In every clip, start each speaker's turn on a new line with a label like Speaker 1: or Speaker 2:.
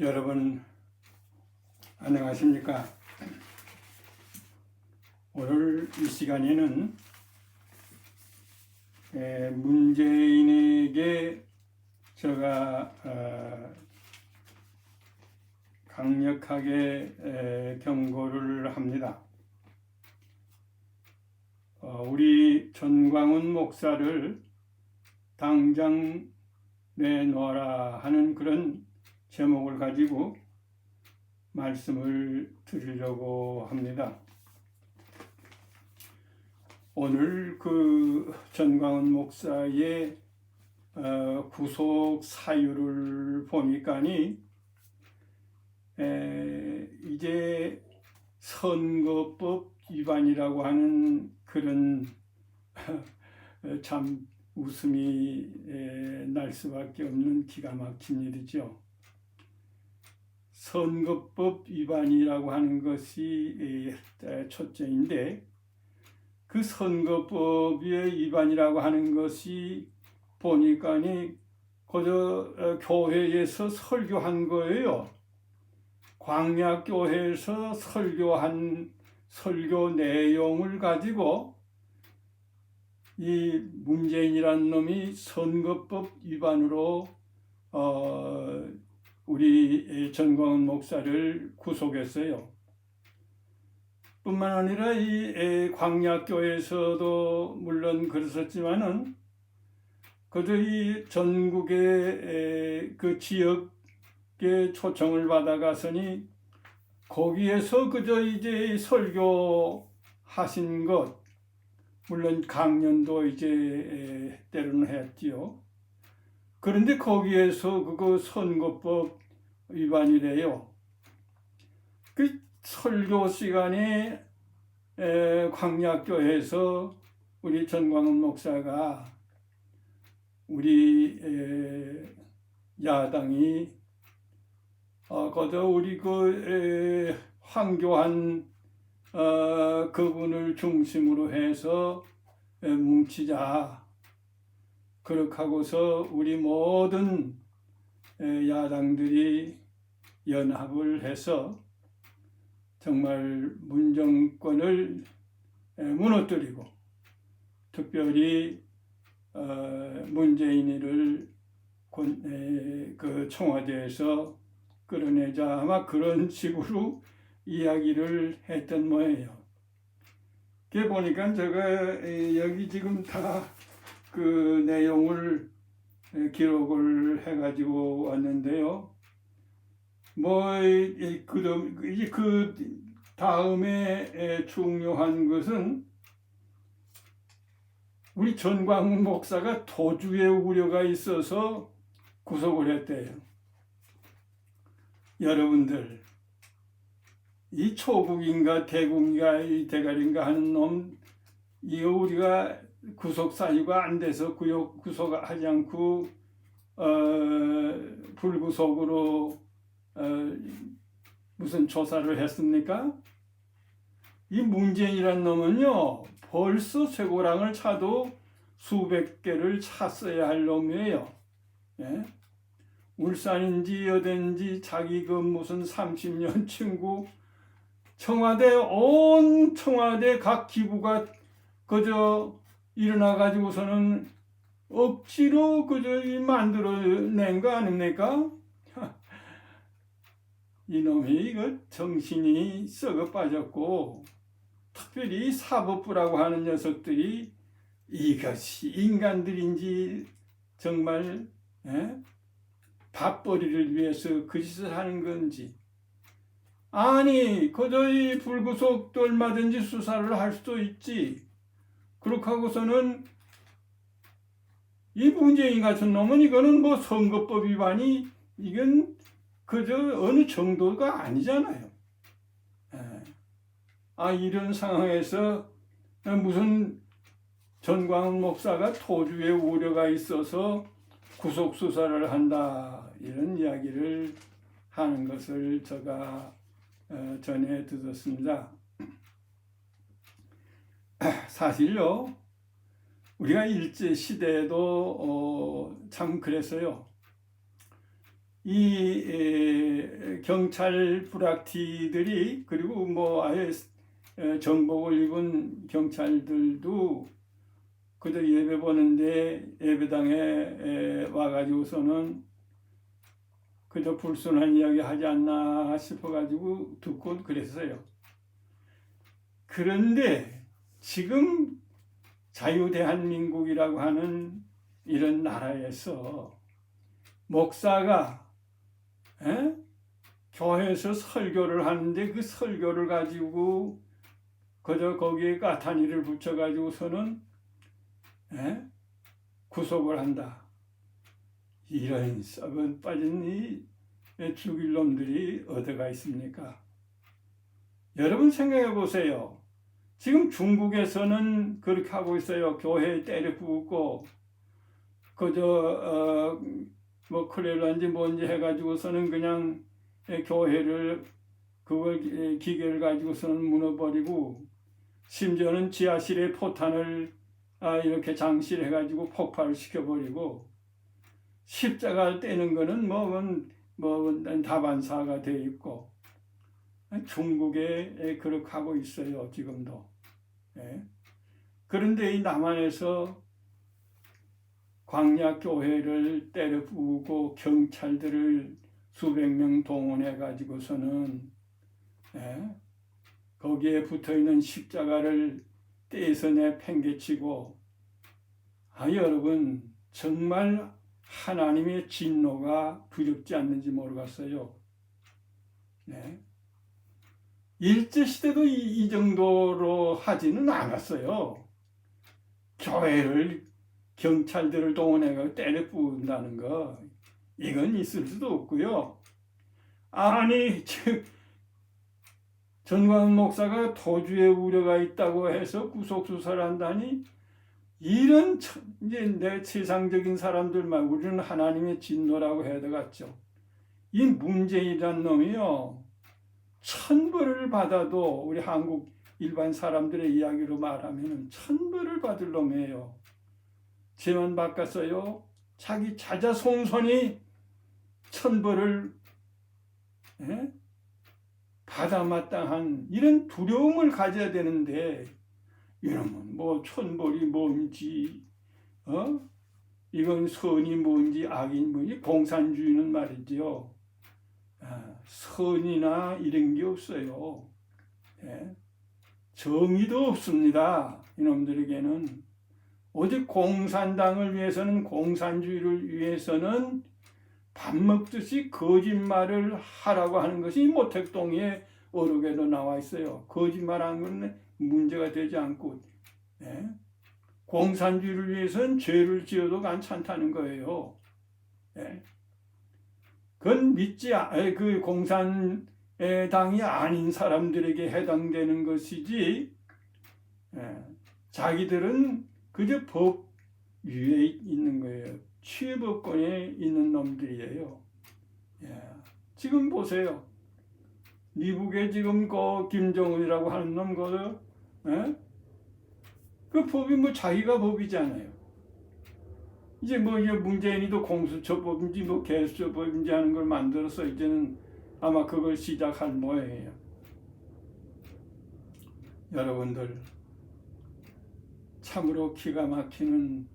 Speaker 1: 여러분 안녕하십니까? 오늘 이 시간에는 에, 문재인에게 제가 어, 강력하게 에, 경고를 합니다. 어, 우리 전광훈 목사를 당장 내놓아라 하는 그런 제목을 가지고 말씀을 드리려고 합니다. 오늘 그 전광훈 목사의 어, 구속 사유를 보니까니 에, 이제 선거법 위반이라고 하는 그런 참 웃음이 에, 날 수밖에 없는 기가 막힌 일이죠. 선거법 위반이라고 하는 것이 에, 첫째인데 그 선거법의 위반이라고 하는 것이 보니까니 그저 어, 교회에서 설교한 거예요. 광야교회에서 설교한 설교 내용을 가지고 이 문재인이라는 놈이 선거법 위반으로 어, 우리 전광훈 목사를 구속했어요. 뿐만 아니라 이 에, 광야교회에서도 물론 그랬었지만은 그저 이 전국의 에, 그 지역에 초청을 받아가서니 거기에서 그저 이제 설교 하신 것 물론 강연도 이제 에, 때로는 했지요. 그런데 거기에서 그거 선거법 위반이래요. 그 설교 시간에 에, 광약교회에서 우리 전광훈 목사가 우리 에, 야당이 어, 그저 우리 그 에, 황교안 어, 그분을 중심으로 해서 에, 뭉치자. 그렇게 하고서 우리 모든 에, 야당들이 연합을 해서 정말 문정권을 에, 무너뜨리고 특별히 어, 문재인이를 그 청와대에서 끌어내자 아마 그런 식으로 이야기를 했던 모양이에요. 그게 보니까 제가 에, 여기 지금 다 그 내용을 에, 기록을 해가지고 왔는데요. 뭐, 이, 그, 그 다음에 에, 중요한 것은 우리 전광훈 목사가 도주의 우려가 있어서 구속을 했대요. 여러분들, 이 초국인가 대국인가 이 대가리인가 하는 놈, 이거 우리가 구속 사유가 안 돼서 구역 구속하지 않고 어, 불구속으로 어, 무슨 조사를 했습니까? 이 문재인이라는 놈은요 벌써 쇠고랑을 차도 수백 개를 찼어야 할 놈이에요. 예? 울산인지 어딘지 자기 그 무슨 30년 친구 청와대 온 청와대 각 기부가 그저 일어나 가지고서는 억지로 그저 이 만들어낸 거 아닙니까? 이놈이 이거 정신이 썩어 빠졌고 특별히 사법부라고 하는 녀석들이 이것이 인간들인지 정말 예? 밥벌이를 위해서 그 짓을 하는 건지 아니 그저 이 불구속도 얼마든지 수사를 할 수도 있지 그렇게 하고서는 이 문재인 같은 놈은 이거는 뭐 선거법 위반이 이건 그저 어느 정도가 아니잖아요. 예. 아 이런 상황에서 무슨 전광훈 목사가 토주의 우려가 있어서 구속 수사를 한다 이런 이야기를 하는 것을 제가 어, 전해 들었습니다. 사실요 우리가 일제 시대에도 어, 참 그랬어요. 이 에, 경찰 불악티들이 그리고 뭐 아예 에, 정복을 입은 경찰들도 그저 예배 보는데 예배당에 에, 와가지고서는 그저 불순한 이야기 하지 않나 싶어가지고 듣고 그랬어요. 그런데 지금 자유대한민국이라고 하는 이런 나라에서 목사가 에? 교회에서 설교를 하는데 그 설교를 가지고 그저 거기에 까타니를 붙여가지고서는 에? 구속을 한다. 이런 썩은 빠진 이 죽일 놈들이 어디가 있습니까? 여러분 생각해 보세요. 지금 중국에서는 그렇게 하고 있어요. 교회 때려 부고 그저 어, 뭐 크레란지 뭔지 해가지고서는 그냥 교회를 그걸 기- 기계를 가지고서는 무너버리고 심지어는 지하실에 포탄을 아, 이렇게 장실해가지고 폭발을 시켜버리고 십자가 떼는 거는 뭐, 뭐 다반사가 돼 있고 중국에 그렇게 하고 있어요 지금도. 예. 그런데 이 남한에서 광야 교회를 때려 부고 경찰들을 수백 명 동원해 가지고서는 예. 거기에 붙어 있는 십자가를 떼서 내팽개치고 아 여러분 정말 하나님의 진노가 두렵지 않는지 모르겠어요. 네. 일제 시대도 이, 이 정도로 하지는 않았어요. 교회를 경찰들을 동원해서 때려 부은다는 거 이건 있을 수도 없고요. 아니 지금 전광훈 목사가 도주의 우려가 있다고 해서 구속 수사를 한다니 이런 천- 이제 내 세상적인 사람들 말고 우리는 하나님의 진노라고 해야 되겠죠. 이 문재인이란 놈이요 천벌을 받아도 우리 한국 일반 사람들의 이야기로 말하면 천벌을 받을 놈이에요. 죄만 바꿨어요. 자기 자자손손이 천벌을 예? 받아 마땅한 이런 두려움을 가져야 되는데 이러면 뭐 천벌이 뭔지 어 이건 선이 뭔지 악이 뭔지 공산주의는 말이지요 아, 선이나 이런 게 없어요 예? 정의도 없습니다 이놈들에게는 오직 공산당을 위해서는 공산주의를 위해서는 밥 먹듯이 거짓말을 하라고 하는 것이 모택동의 어록에도 나와 있어요. 거짓말하는 건 문제가 되지 않고 예? 공산주의를 위해서는 죄를 지어도 괜찮다는 거예요. 예? 그건 믿지 아- 에, 그 공산당이 아닌 사람들에게 해당되는 것이지 예, 자기들은 그저 법 위에 있는 거예요. 취업권에 있는 놈들이에요. 예. 지금 보세요. 미국에 지금 그 김정은이라고 하는 놈 거요. 예? 그 법이 뭐 자기가 법이잖아요. 이제 뭐 이제 문재인이도 공수처법인지 뭐 개수처법인지 하는 걸 만들어서 이제는 아마 그걸 시작할 모양이에요. 여러분들 참으로 기가 막히는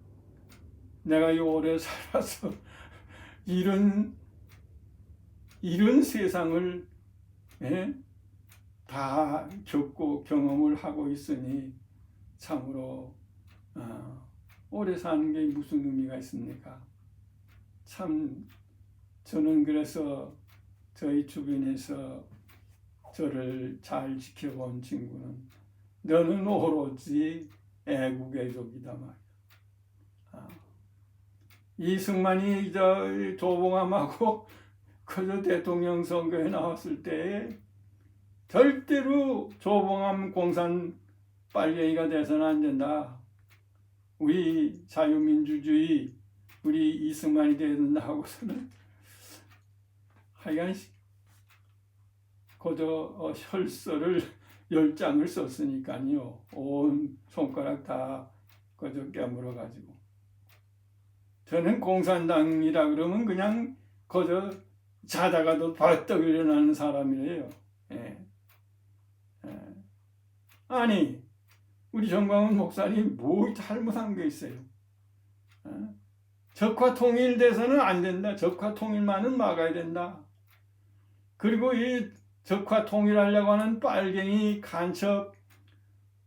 Speaker 1: 내가 이 오래 살아서 이런 이런 세상을 예? 다 겪고 경험을 하고 있으니 참으로 어, 오래 사는 게 무슨 의미가 있습니까? 참 저는 그래서 저희 주변에서 저를 잘 지켜본 친구는 너는 오로지 애국애족이다 말이야. 아. 이승만이 저 조봉암하고 그저 대통령 선거에 나왔을 때 절대로 조봉암 공산 빨갱이가 돼서는 안 된다. 우리 자유민주주의 우리 이승만이 된다 하고서는 하여간 그저 어, 혈서를 열 장을 썼으니까요. 온 손가락 다 그저 깨물어 가지고 저는 공산당이라 그러면 그냥 그저 자다가도 벌떡 일어나는 사람이래요. 예. 예. 아니 우리 정광훈 목사님 뭐 잘못한 게 있어요? 어? 적화 통일돼서는 안 된다. 적화 통일만은 막아야 된다. 그리고 이 적화 통일하려고 하는 빨갱이 간첩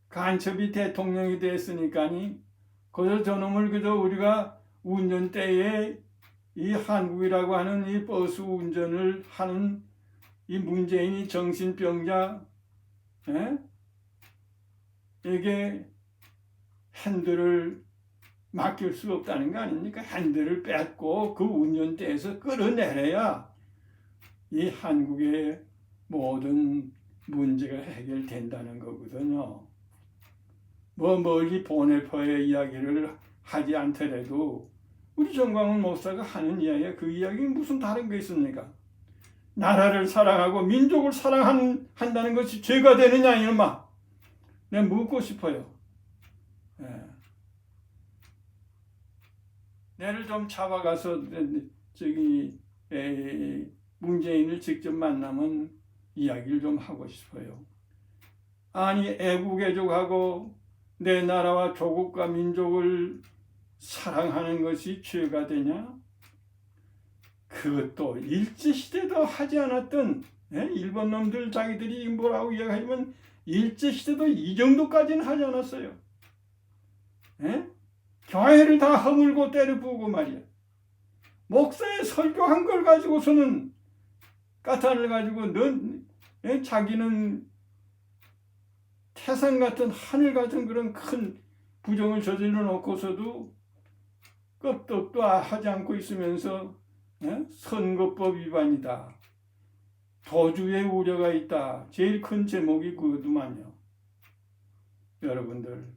Speaker 1: 간첩이 대통령이 됐으니까니 그저 저놈을 그저 우리가 운전대에 이 한국이라고 하는 이 버스 운전을 하는 이 문재인이 정신병자 에? 이게 핸들을 맡길 수 없다는 거 아닙니까? 핸들을 뺏고 그 운전대에서 끌어내려야 이 한국의 모든 문제가 해결된다는 거거든요. 뭐 멀리 보네퍼의 이야기를 하지 않더라도 우리 정광훈 목사가 하는 이야기가 그 이야기는 무슨 다른 게 있습니까? 나라를 사랑하고 민족을 사랑한다는 것이 죄가 되느냐 이놈아 내가 묻고 싶어요. 예. 내를 좀 잡아가서 저기 에, 문재인을 직접 만나면 이야기를 좀 하고 싶어요. 아니 애국애족하고 내 나라와 조국과 민족을 사랑하는 것이 죄가 되냐? 그것도 일제시대도 하지 않았던 예? 일본 놈들 자기들이 뭐라고 이야기하면 일제시대도 이 정도까지는 하지 않았어요. 예? 교회를 다 허물고 때려 부고 말이야. 목사의 설교한 걸 가지고서는 까탄을 가지고 넌 예? 자기는 태산 같은 하늘 같은 그런 큰 부정을 저질러 놓고서도 끄떡도 하지 않고 있으면서 예? 선거법 위반이다. 도주의 우려가 있다. 제일 큰 제목이 그거더만요. 여러분들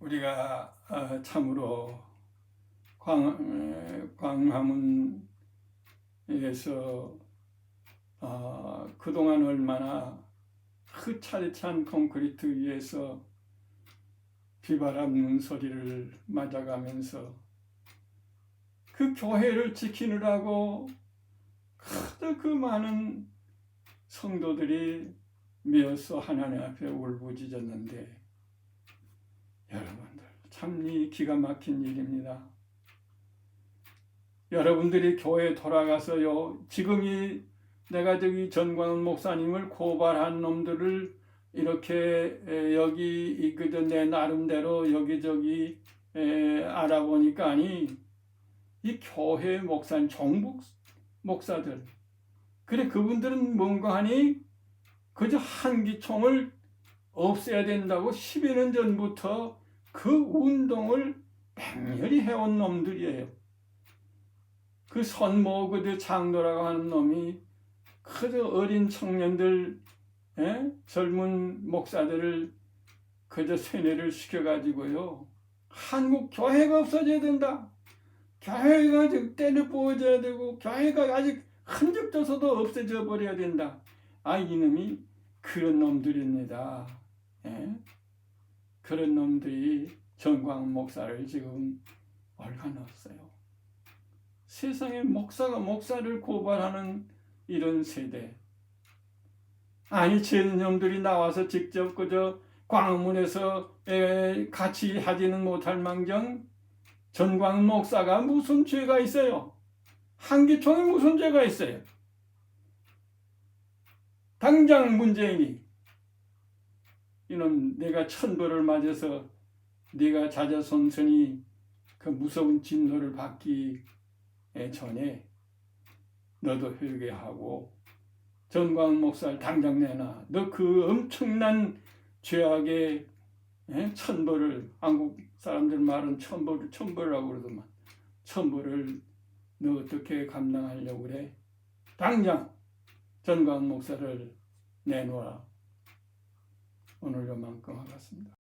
Speaker 1: 우리가 어, 참으로 광, 광화문에서 어, 그동안 얼마나 흐차리찬 콘크리트 위에서 비바람 는 소리를 맞아가면서 그 교회를 지키느라고 그저 그 많은 성도들이 메어서 하나님 앞에 울부짖었는데 여러분들 참 이 기가 막힌 일입니다. 여러분들이 교회 돌아가서요 지금 이 내가 저기 전광훈 목사님을 고발한 놈들을 이렇게 여기 그저 내 나름대로 여기저기 알아보니까 아니 이 교회 목사 종북 목사들 그래 그분들은 뭔가 하니 그저 한기총을 없애야 된다고 10여 년 전부터 그 운동을 맹렬히 해온 놈들이에요. 그 선모 그저 장로라고 하는 놈이 그저 어린 청년들 에? 젊은 목사들을 그저 세뇌를 시켜가지고요. 한국 교회가 없어져야 된다. 교회가 아직 때려 부어져야 되고 교회가 아직 흔적져서도 없어져 버려야 된다. 아 이놈이 그런 놈들입니다. 에? 그런 놈들이 정광 목사를 지금 얼가넣었어요. 세상에 목사가 목사를 고발하는 이런 세대. 아니 제놈들이 나와서 직접 그저 광문에서 같이 하지는 못할 망정 전광 목사가 무슨 죄가 있어요? 한기총이 무슨 죄가 있어요? 당장 문재인이 이놈 내가 천벌을 맞아서 네가 자자손손이 그 무서운 진노를 받기 전에 너도 회개하고 전광 목사를 당장 내놔. 너 그 엄청난 죄악의 천벌을 한국 사람들 말은 천벌 천벌이라고 그러더만 천벌을 너 어떻게 감당하려고 그래? 당장 전광 목사를 내놓아. 오늘 요만큼 하겠습니다.